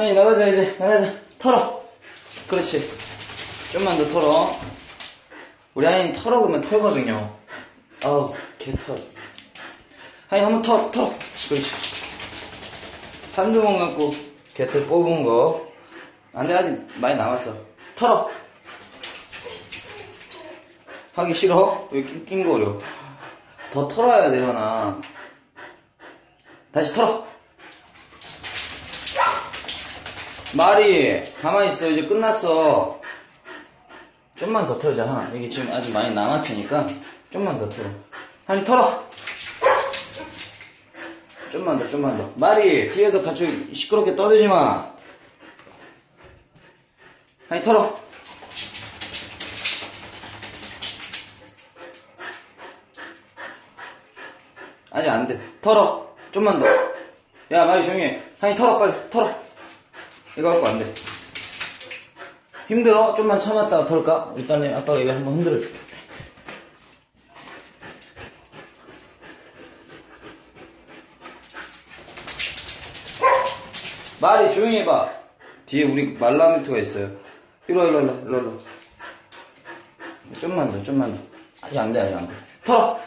아니 나가자 이제. 나가자. 털어. 그렇지. 좀만 더 털어. 우리 아이는 털어 그러면 털거든요. 아우 개털. 아니 한번 털어 털어. 그렇지. 한두 번 갖고 개털 뽑은 거. 안돼 아직 많이 남았어. 털어. 하기 싫어? 왜 낑낑거려? 더 털어야 되잖아. 다시 털어 말이 가만히 있어 이제 끝났어. 좀만 더 털자. 하나 이게 지금 아직 많이 남았으니까 좀만 더 털어. 한이 털어. 좀만 더 좀만 더. 말이 뒤에서 같이 시끄럽게 떠들지 마. 한이 털어. 아직 안돼. 털어. 좀만 더야 말이 조용히 해. 한이 털어 빨리. 털어 이거 갖고 안 돼. 힘들어? 좀만 참았다가 털까? 일단은 아빠가 이거 한번 흔들어줄게 말이 조용히 해봐. 뒤에 우리 말라미트가 있어요. 이리와 이리와 이리와 이리와. 이리와. 좀만 더 좀만 더. 아직 안 돼 아직 안 돼. 털어!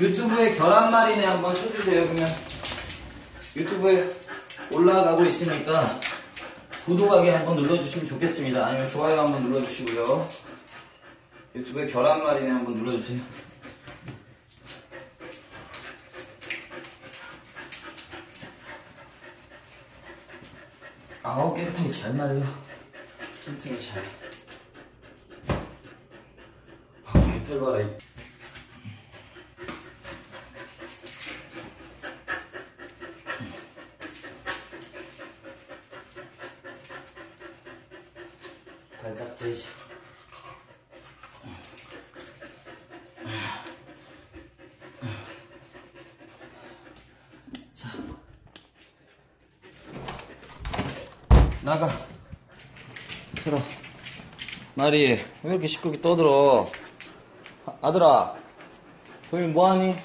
유튜브에 계란말이네 한번 쳐주세요 그러면 유튜브에 올라가고 있으니까 구독하기 한번 눌러주시면 좋겠습니다. 아니면 좋아요 한번 눌러주시고요. 유튜브에 계란말이네 한번 눌러주세요. 아우 깨끗하게 잘 말해요. 튼튼히 잘. 아우 개털 봐라 발딱지지 자. 나가. 들어. 마리 왜 이렇게 시끄럽게 떠들어? 아, 아들아 도민 뭐하니?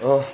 어